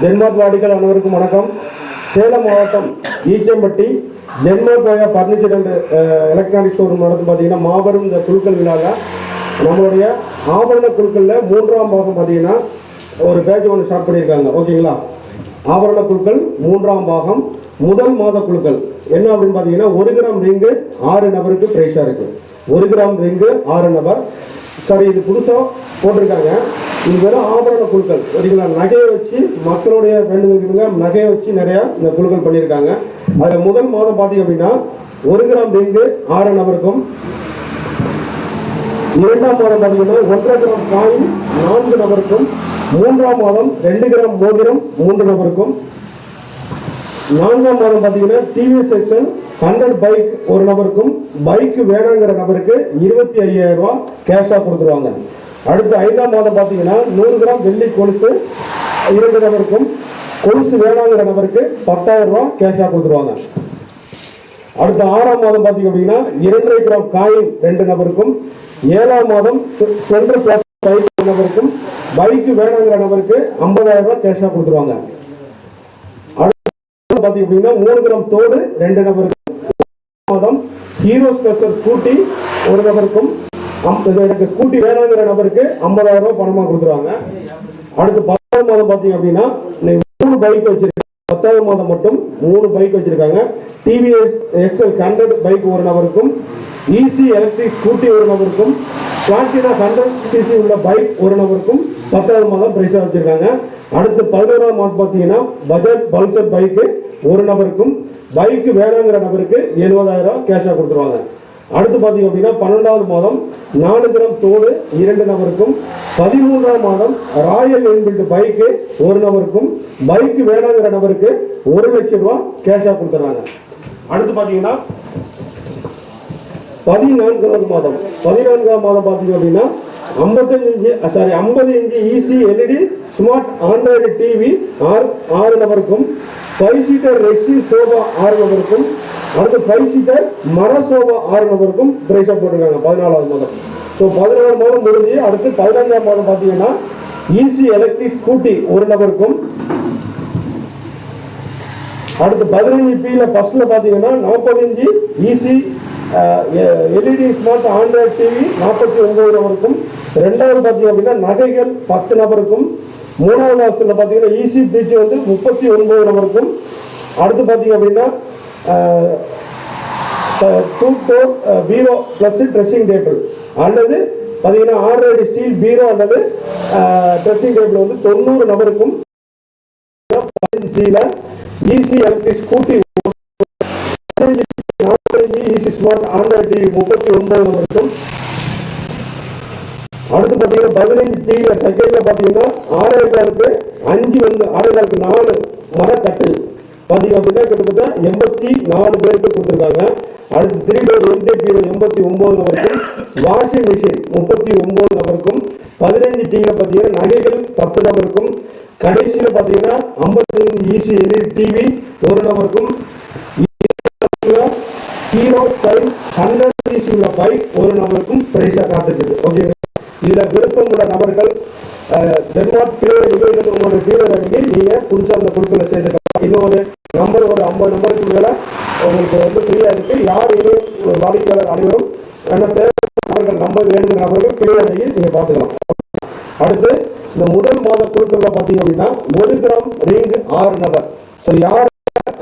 Denmark வாடிகள் அனைவருக்கும் வணக்கம் சேலம் மாவட்டம் Eachampatti Denmark Koya furniture and electronic showroom நடந்து பார்த்தீங்கன்னா மாபெரும் இந்த குழுக்கள் விழாவில் நம்மளுடைய ஆபரண குழுக்களில் மூன்றாம் பாகம் பார்த்தீங்கன்னா ஒரு பேஜ் ஒன்று ஸ்டார்ட் பண்ணியிருக்காங்க. ஓகேங்களா? ஆபரண குழுக்கள் மூன்றாம் பாகம் முதல் மாத குழுக்கள். என்ன அப்படின்னு பார்த்தீங்கன்னா ஒரு கிராம் ரிங்கு ஆறு நபருக்கு ப்ரைஸாக இருக்குது ஒரு கிராம் ரிங்கு ஆறு நபர். சரி இது புதுசாக போட்டிருக்காங்க. இது வெறும் ஆபரண குழுக்கள் சரிங்களா நகையை வச்சு மக்களுடைய வேண்டுதல்களுங்க நகையை வச்சு நிறையா இந்த குழுக்கள் பண்ணியிருக்காங்க. அதில் முதல் மாதம் பார்த்தீங்க அப்படின்னா ஒரு கிராம் ரிங்கு ஆறு நபருக்கும் இரண்டாம் மாதம் பார்த்தீங்கன்னா ஒன்றரை கிராம் காயின் நான்கு நபருக்கும் மூன்றாம் மாதம் ரெண்டு கிராம் மோதிரம் மூன்று நபருக்கும். நான்காம் மாதம் பார்த்தீங்கன்னா டிவி செக்ஷன் ஹண்ட்ரட் பைக் ஒரு நபருக்கும் பைக் வேணாங்கிற நபருக்கு இருபத்தி ஐயாயிரம் ரூபாய் கேஷாக கொடுத்துருவாங்க. அடுத்து ஐந்தாம் மாதம் பார்த்தீங்கன்னா நூறு கிராம் வெள்ளி கொலுசு இரண்டு நபருக்கும் கொலுசு வேணாங்கிற நபருக்கு பத்தாயிரம் ரூபாய் கேஷாக கொடுத்துருவாங்க. அடுத்த ஆறாம் மாதம் பார்த்தீங்க அப்படின்னா இரண்டரை கிராம் காயின் ரெண்டு நபருக்கும் ஏழாம் மாதம் சென்ட்ரல் பைக் நபருக்கும் பைக்கு வேணாங்கிற நபருக்கு ஐம்பதாயிரம் ரூபாய் கேஷாக கொடுத்துருவாங்க. அடுத்து பார்த்தீங்க அப்படின்னா மூணு கிராம் தோடு ரெண்டு நபருக்கும் மாதம் ஹீரோ ஸ்பெஷல் ஸ்கூட்டி ஒரு நபருக்கும் எனக்கு ஸ்கூட்டி வேணாங்கிற நபருக்கு ஐம்பதாயிரம் ரூபாய் பணமாக கொடுத்துருவாங்க. அடுத்து பத்தாவது மாதம் பார்த்தீங்க அப்படின்னா மூணு பைக் வச்சிருக்காங்க. பத்தாவது மாதம் மட்டும் மூணு பைக் வச்சிருக்காங்க. டிவிஎஸ் எக்ஸ்எல் ஹண்ட்ரட் பைக் ஒரு நபருக்கும் ஈசி எலக்ட்ரிக் ஸ்கூட்டி ஒரு நபருக்கும் பிளாட்டினா ஹண்ட்ரட் சிசி உள்ள பைக் ஒரு நபருக்கும் பத்தாவது மாதம் பிரைஸாக வச்சிருக்காங்க. அடுத்து பதினோராம் மாதம் பார்த்தீங்கன்னா பஜாஜ் பல்சர் பைக்கு ஒரு நபருக்கும் பைக்கு வேணாங்கிற நபருக்கு எழுபதாயிரம் கேஷாக கொடுத்துருவாங்க. அடுத்து பார்த்தீங்க அப்படின்னா பன்னெண்டாவது மாதம் நாலு கிராம் தோடு இரண்டு நபருக்கும் பதிமூன்றாம் மாதம் ராயல் என்ஃபீல்டு பைக்கு ஒரு நபருக்கும் பைக்கு வேணாங்கிற நபருக்கு ஒரு லட்சம் ரூபா கேஷாக கொடுத்துட்றாங்க அடுத்து பார்த்தீங்கன்னா பதினான்காவது மாதம் பதினான்காம் மாதம் பார்த்தீங்க அப்படின்னா ஐம்பத்தஞ்சு இன்ச்சு சாரி ஐம்பது இன்ச்சு ஈசி எல்இடி ஸ்மார்ட் ஆண்ட்ராய்டு டிவி ஆறு ஆறு நபருக்கும் ஃபைவ் சீட்டர் ரெக்ஸி சோபா ஆறு நபருக்கும் அடுத்து ஃபைவ் சீட்டர் மர ஆறு நபருக்கும் பிரைஸாக போட்டிருக்காங்க பதினாலாவது மாதம். ஸோ பதினாறு மாதம் முடிஞ்சு அடுத்து பதினஞ்சாம் மாதம் பார்த்தீங்கன்னா ஈசி எலக்ட்ரிக் ஸ்கூட்டி ஒரு நபருக்கும் அடுத்து பதினஞ்சு பியில் ஃபர்ஸ்ட்ல பார்த்தீங்கன்னா நாற்பத்தஞ்சு ஈசி எல்இடி ஸ்மார்ட் ஆண்ட்ராய்ட் டிவி நாற்பத்தி ஒன்பது நபருக்கும் ரெண்டாவது பார்த்தீங்க அப்படின்னா நகைகள் பத்து நபருக்கும் மூணாவது ஆப்ஷனில் பார்த்தீங்கன்னா ஈசி பீச் வந்து முப்பத்தி ஒன்பது நபருக்கும் அடுத்து பார்த்தீங்க அப்படின்னா two four bureau plus dressing table அல்லது பார்த்தீங்கன்னா ஆண்ட்ராய்டு ஸ்டீல் பீரோ அல்லது ட்ரெஸ்ஸிங் டேபிள் வந்து தொண்ணூறு நபருக்கும் சியில் ஈசி எலக்ட்ரிக் ஸ்கூட்டி நாற்பத்தஞ்சு ஈசி ஸ்மார்ட் ஆண்ட்ராய்டு டிவி முப்பத்தி ஒன்பது நம்பருக்கும் அடுத்து பார்த்தீங்கன்னா பதினைஞ்சு டிவியில் செகண்டில் பார்த்தீங்கன்னா ஆறாயிரத்துக்கு அஞ்சு வந்து ஆறாயிரத்துக்கு நாலு மரக்கட்டில் பார்த்தீங்க அப்படின்னா கிட்டத்தட்ட எண்பத்தி நாலு பேருக்கு கொடுத்துருக்காங்க. அடுத்து த்ரீ டோர் எம்டி எண்பத்தி ஒன்பது நபருக்கும் வாஷிங் மிஷின் முப்பத்தி ஒன்பது நபருக்கும் பதினஞ்சு டிவி பார்த்தீங்கன்னா நகைகள் பத்து நபருக்கும் கடைசியில் பார்த்தீங்கன்னா ஐம்பத்தி இசி எல்இடி டிவி ஒரு நபருக்கும் ஹீரோ ஃபைவ் ஹண்ட்ரட் இசி உள்ள பைக் ஒரு நபருக்கும் பிரைஸாக காத்துக்குது ஓகே இதில் விருப்பம் உள்ள நபர்கள் டென்மார்க் கீழே நிகழ்ச்சி உங்களோட கீழே இறங்கி நீங்கள் புதுசாக அந்த குழுக்களை இன்னொரு நம்பர் ஒரு ஐம்பது நம்பருக்கு மேலே உங்களுக்கு வந்து ஃப்ரீயாக இருக்குது யார் இனி வாடிக்கையாளர் அனைவரும் என்ன தேவை நம்பர் வேணுங்கிற நபர்கள் ஃப்ரீயாகி நீங்கள் பார்த்துக்கலாம். அடுத்து இந்த முதல் மாத குழுக்கள்ல பார்த்தீங்க அப்படின்னா ஒரு கிராம் ரிங் ஆறு நபர். ஸோ யார்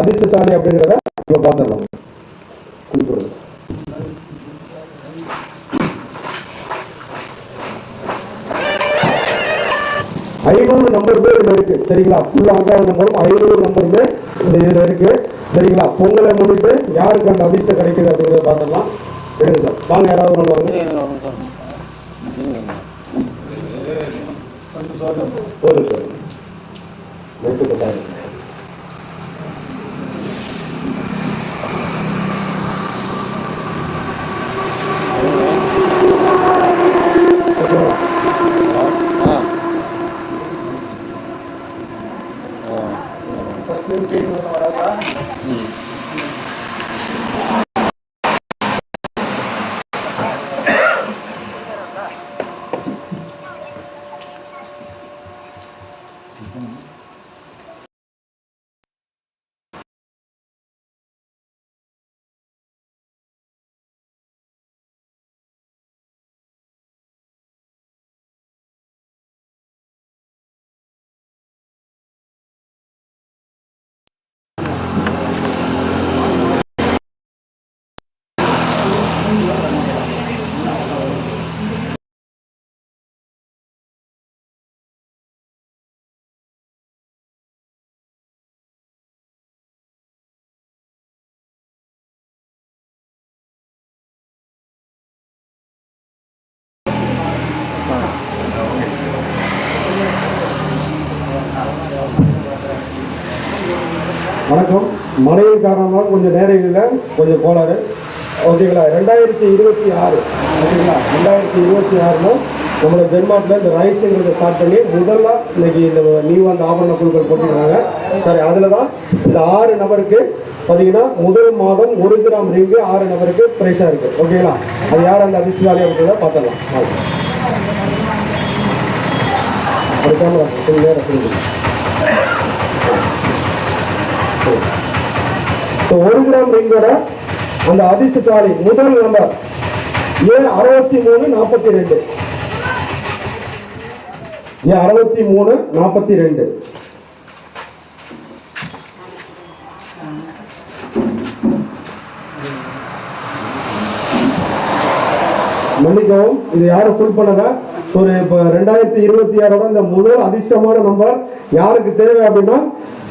அதிர்ஷ்டசாலி அப்படிங்கிறத நம்ம பார்த்துடலாம். கொடுத்துருங்க ஐநூறு நம்பருமே இதுல இருக்கு. சரிங்களா? ஃபுல் அங்காவது நம்பரும் ஐநூறு நம்பருமே இந்த இதுல இருக்கு. சரிங்களா? பொங்கலை முன்னிட்டு யாருக்கு அந்த அதிர்ஷ்டம் கிடைக்குது அப்படிங்கிறத பார்த்துடலாம். எடுங்க சார். வாங்க யாராவது ஒன்று வாங்க ஒரு சார். எடுத்துக்கிட்டாரு வணக்கம் மழையின் காரணமாக கொஞ்சம் நேரங்களில் கொஞ்சம் கோளாறு. ஓகேங்களா? ரெண்டாயிரத்தி இருபத்தி ஆறு. ஓகேங்களா? ரெண்டாயிரத்தி இருபத்தி ஆறில் நம்மளோட டென்மார்க்கில் இந்த ரைஸுங்கிறத ஸ்டார்ட் பண்ணி முதல்ல இன்னைக்கு இந்த நியூ அந்த ஆபரண குழுக்கள் போட்டிருக்காங்க. சரி அதில் தான் இந்த ஆறு நபருக்கு பார்த்தீங்கன்னா முதல் மாதம் ஒரு கிராம் ரிங்கு ஆறு நபருக்கு ப்ரைஸாக இருக்குது ஓகேங்களா? அது யார் அந்த அதிர்ஷ்டசாலி அப்படின்றத பார்த்துடலாம். அது ஒரு கேமரா கொஞ்சம் நேரம் சொல்லுங்கள் ஒரு கிராம் ரிங்கோட அந்த அதிர்ஷ்டசாலி முதல் நம்பர். ஏ அறுபத்தி மூணு நாற்பத்தி ரெண்டு? ஏ அறுபத்தி மூணு நாற்பத்தி ரெண்டு? மன்னிக்கவும் இது யாரும் ஃபுல் பண்ணல ஒரு இப்போ ரெண்டாயிரத்தி இருபத்தி ஆறோட இந்த முதல் அதிர்ஷ்டமான நம்பர் யாருக்கு தேவை அப்படின்னா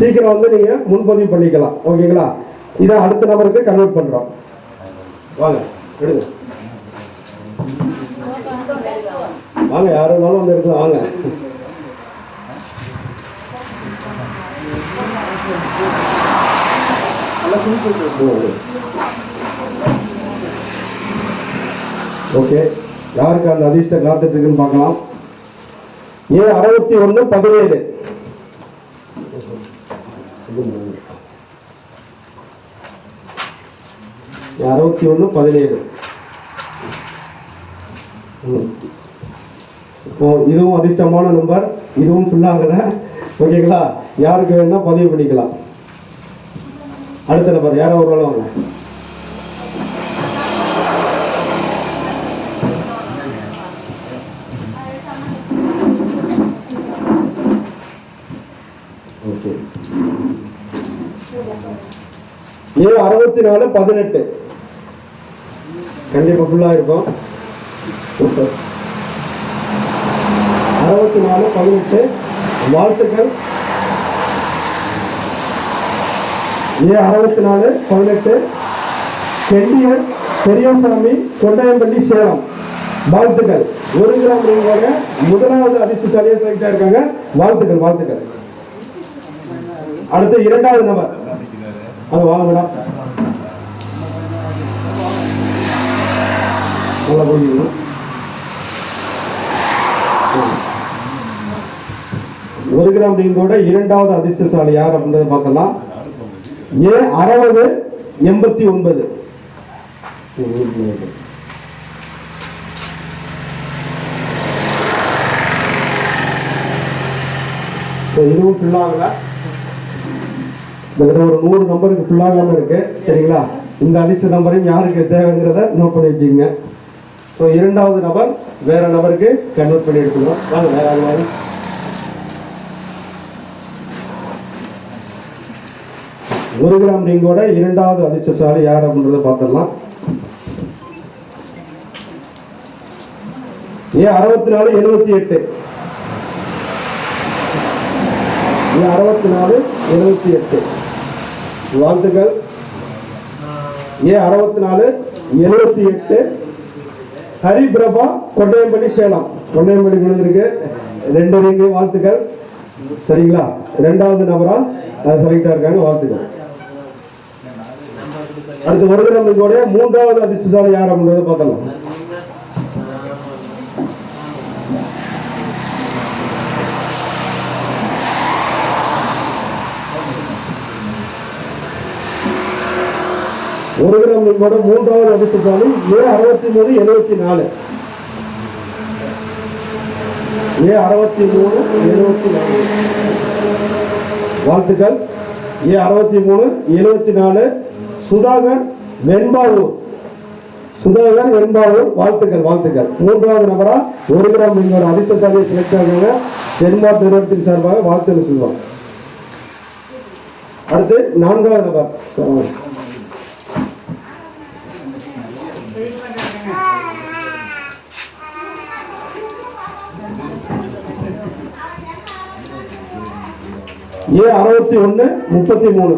சீக்கிரம் வந்து நீங்க முன்பதிவு பண்ணிக்கலாம். ஓகேங்களா? இதை அடுத்த நபருக்கு கன்வெர்ட் பண்றோம். வாங்க எடுங்க. வாங்க யாரும் வேணாலும் வந்து இருக்கலாம் வாங்க. ஓகே. யாருக்கு அந்த அதிர்ஷ்ட காத்துட்டு இருக்குன்னு பார்க்கலாம். ஏ அறுபத்தி ஒன்று பதினேழு. அறுபத்தி ஒன்று பதினேழு. ம். இப்போ இதுவும் அதிர்ஷ்டமான நம்பர். இதுவும் ஃபுல் ஓகேங்களா? யாருக்கு வேணும்னா பதிவு பண்ணிக்கலாம். அடுத்த நம்பர். யாரோ ஒரு வாங்க? ஓகே. ஏ அறுபத்தி நாலு பதினெட்டு. கண்டிப்பா ஃபுல்லா இருக்கும் அறுபத்தி நாலு பதினெட்டு. வாழ்த்துக்கள். ஏ அறுபத்தி நாலு பதினெட்டு. செண்டியர் பெரியசாமி கொண்டாயம்பட்டி சேலம். வாழ்த்துக்கள். ஒரு கிராம் ரிங்கோட முதலாவது அதிர்ஷ்டசாலியா செலக்ட் இருக்காங்க வாழ்த்துக்கள் வாழ்த்துக்கள். அடுத்து இரண்டாவது நபர் அது வாங்க மேடம் நல்லா ஒரு கிராம் இரண்டாவது அதிர்ஷ்டசாலி யார் அப்படின்றத பார்க்கலாம். ஏ அறுபது எண்பத்தி ஒன்பது. இதுவும் full ஆகல ஒரு நூறு நம்பருக்கு ஃபுல்லாகாமல் இருக்குது சரிங்களா? இந்த அதிர்ஷ்ட நம்பரையும் யாருக்கு தேவைங்கிறத நோட் பண்ணி வச்சுக்கோங்க. ஸோ இரண்டாவது நபர் வேறு நபருக்கு கன்வெர்ட் பண்ணி எடுத்துக்கணும் வாங்க வேற ஆள் ஒரு கிராம் ரிங்கோட இரண்டாவது அதிர்ஷ்டசாலி யார் அப்படின்றத பார்த்துடலாம். ஏ அறுபத்தி நாலு எழுபத்தி எட்டு அறுபத்தி நாலு எழுபத்தி எட்டு வாழ்த்துக்கள். ஏ அறுபத்தி நாலு எழுபத்தி எட்டு ஹரிபிரபா கொண்டையம்பள்ளி சேலம். கொண்டையம்பள்ளி விழுந்திருக்கு. ரெண்டு ரெண்டு வாழ்த்துக்கள். சரிங்களா? ரெண்டாவது நபரா? செலக்டா இருக்காங்க வாழ்த்துக்கள். அடுத்து ஒரு நம்மளுடைய மூன்றாவது அதிர்ஷ்டசாலி யார் அப்படின்றத பார்த்தலாம் ஒரு கிராம் மீன்கோட மூன்றாவது அடித்துக்காலும் ஏ அறுபத்தி மூணு எழுபத்தி நாலு. ஏ அறுபத்தி மூணு எழுபத்தி நாலு. வாழ்த்துக்கள். ஏ அறுபத்தி மூணு எழுபத்தி நாலு. சுதாகர் வெண்பாவூர். சுதாகர் வெண்பாவூர் வாழ்த்துக்கள் வாழ்த்துக்கள். மூன்றாவது நபரா ஒரு கிராம் மீன்கோட அதிர்ஷ்டசாலியை செலக்ட் ஆகுங்க தென்மார்க் நிறுவனத்தின் சார்பாக வாழ்த்துக்கள் சொல்லுவாங்க அடுத்து நான்காவது நபர். ஏ அறுபத்தி ஒன்று முப்பத்தி மூணு.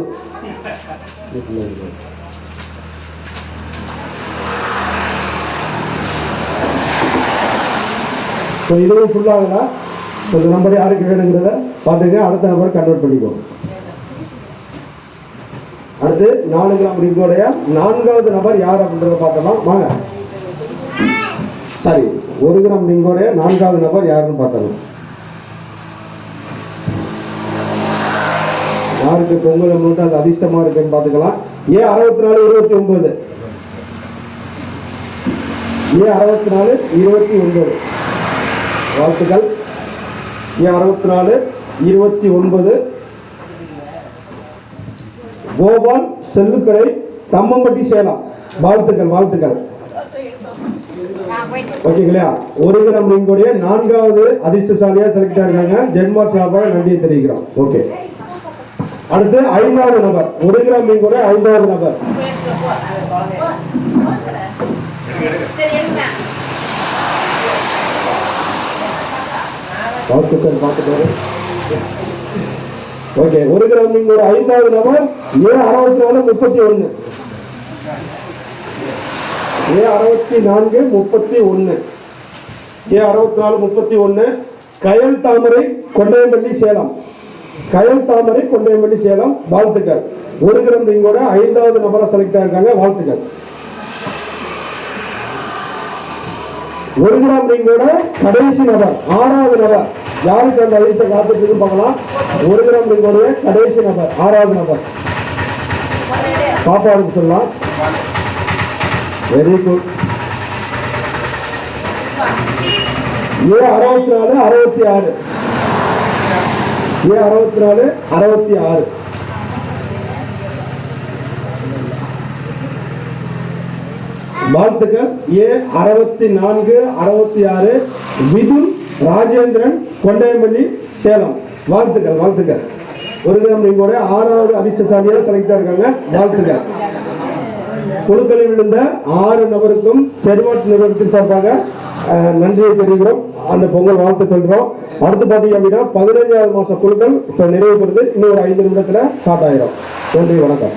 ஸோ இதுவும் ஃபுல்லாகனா இந்த நம்பர் யாருக்கு வேணுங்கிறத பார்த்துங்க. அடுத்த நம்பர் கன்வெர்ட் பண்ணிக்கோங்க அடுத்து நாலு கிராம் ரிங்கோடைய நான்காவது நபர் யார் அப்படின்றத பார்த்தலாம் வாங்க. சரி ஒரு கிராம் ரிங்கோடைய நான்காவது நபர் யாருன்னு பார்த்தோம் யாருக்கு பொங்கல் அமௌண்ட் அது அதிர்ஷ்டமா இருக்குன்னு பார்த்துக்கலாம். ஏ அறுபத்தி நாலு இருபத்தி ஒன்பது. ஏ அறுபத்தி நாலு இருபத்தி ஒன்பது. வாழ்த்துக்கள். ஏ அறுபத்தி நாலு இருபத்தி ஒன்பது. கோபால் செல்லுக்கடை தம்மம்பட்டி சேலம். வாழ்த்துக்கள் வாழ்த்துக்கள். ஓகேங்களா? ஒரு கிராம் ரிங்கோடைய நான்காவது அதிர்ஷ்டசாலியா செலக்ட் ஆயிருக்காங்க ஜென்மார் சார்பாக நன்றியை தெரிவிக்கிறோம். ஓகே. அடுத்து ஐந்தாவது நபர். ஒரு கிராம் மீன் கூட ஐந்தாவது நபர். வாழ்த்துக்கள் ஓகே ஒரு கிராம் மீன் கூட ஐந்தாவது நபர். ஏ அறுபத்தி நாலு முப்பத்தி ஒன்று ஏ அறுபத்தி நான்கு முப்பத்தி ஒன்று ஏ அறுபத்தி நாலு முப்பத்தி ஒன்று கயல் தாமரை கொண்டையம்பள்ளி சேலம். கயல் தாமரை கொண்டையம்பள்ளி சேலம் வாழ்த்துக்கள். ஒரு கிராம் ரிங்கோட ஐந்தாவது நபரை செலக்ட் ஆயிருக்காங்க வாழ்த்துக்கள். ஒரு கிராம் ரிங்கோட கடைசி நபர் ஆறாவது நபர். யாருக்கு அந்த அதிர்ஷ்ட காத்துட்டு பார்க்கலாம். ஒரு கிராம் ரிங்கோட கடைசி நபர் ஆறாவது நபர். பாப்பாவுக்கு சொல்லலாம். வெரி குட் ஏ அறுபத்தி நாலு அறுபத்தி ஆறு. ஏ அறுபத்தி நாலு அறுபத்தி ஆறு வாழ்த்துக்கள். ஏ அறுபத்தி நான்கு அறுபத்தி ஆறு மிதுன் ராஜேந்திரன் கொண்டையம்பள்ளி சேலம். வாழ்த்துக்கள் வாழ்த்துக்கள். ஒரு கிராம் நீங்களோட ஆறாவது அதிர்ஷ்டசாலியாக செலக்ட் இருக்காங்க. வாழ்த்துக்கள். குழுக்களில் விழுந்த ஆறு நபருக்கும் செருமாட்டு நிறுவனத்தின் சார்பாக நன்றியை தெரிவிக்கிறோம். அந்த பொங்கல் வாழ்த்து சொல்கிறோம் அடுத்து பார்த்தீங்க அப்படின்னா பதினைஞ்சாவது மாச குழுக்கள் இப்போ நிறைவு பெறுது இன்னும் ஒரு ஐந்து நிமிடத்துல ஸ்டார்ட் ஆயிரும். நன்றி வணக்கம்.